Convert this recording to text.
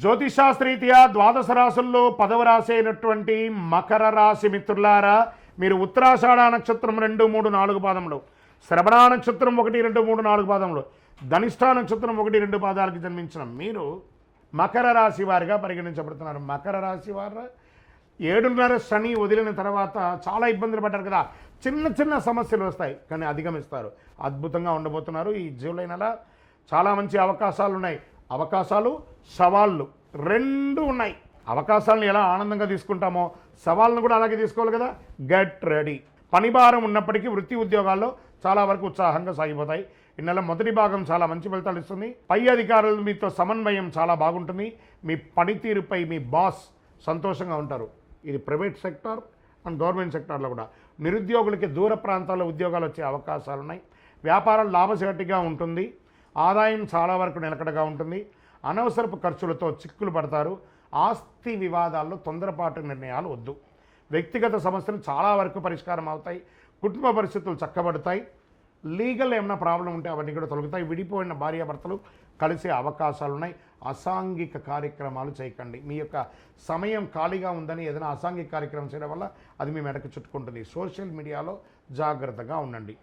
జ్యోతిషాస్త్రీత్యా ద్వాదశ రాశుల్లో పదవ రాశి అయినటువంటి మకర రాశి మిత్రులారా మీరు ఉత్తరాషాఢ నక్షత్రం రెండు మూడు నాలుగు పాదములు శ్రవణ నక్షత్రం ఒకటి రెండు మూడు నాలుగు పాదములు ధనిష్ఠా నక్షత్రం ఒకటి రెండు పాదాలకు జన్మించిన మీరు మకర రాశి వారిగా పరిగణించబడుతున్నారు. మకర రాశి వారు ఏడున్నర శని వదిలిన తర్వాత చాలా ఇబ్బందులు పడ్డారు కదా. చిన్న చిన్న సమస్యలు వస్తాయి కానీ అధిగమిస్తారు. అద్భుతంగా ఉండబోతున్నారు ఈ జూలై నెల. చాలా మంచి అవకాశాలు ఉన్నాయి అవకాశాలు సవాళ్ళు రెండు ఉన్నాయి. అవకాశాలను ఎలా ఆనందంగా తీసుకుంటామో సవాళ్ళను కూడా అలాగే తీసుకోవాలి కదా. గెట్ రెడీ పని భారం ఉన్నప్పటికీ వృత్తి ఉద్యోగాల్లో చాలా వరకు ఉత్సాహంగా సాగిపోతాయి. ఈ నెల మొదటి భాగం చాలా మంచి ఫలితాలు ఇస్తుంది. పై అధికారులు మీతో సమన్వయం చాలా బాగుంటుంది. మీ పనితీరుపై మీ బాస్ సంతోషంగా ఉంటారు. ఇది ప్రైవేట్ సెక్టార్ అండ్ గవర్నమెంట్ సెక్టార్లో కూడా. నిరుద్యోగులకి దూర ప్రాంతాల్లో ఉద్యోగాలు వచ్చే అవకాశాలు ఉన్నాయి వ్యాపారం లాభసాటిగా ఉంటుంది. ఆదాయం చాలా వరకు నిలకడగా ఉంటుంది. అనవసరపు ఖర్చులతో చిక్కులు పడతారు. ఆస్తి వివాదాల్లో తొందరపాటు నిర్ణయాలు వద్దు. వ్యక్తిగత సమస్యలు చాలా వరకు పరిష్కారం అవుతాయి. కుటుంబ పరిస్థితులు చక్కబడతాయి. లీగల్ ఏమైనా ప్రాబ్లం ఉంటే అవన్నీ కూడా తొలగుతాయి. విడిపోయిన భార్యాభర్తలు కలిసే అవకాశాలు ఉన్నాయి అసాంఘిక కార్యక్రమాలు చేయకండి. మీ యొక్క సమయం ఖాళీగా ఉందని ఏదైనా అసాంఘిక కార్యక్రమం చేయడం వల్ల అది మీ మెడకు చుట్టుకుంటుంది. సోషల్ మీడియాలో జాగ్రత్తగా ఉండండి.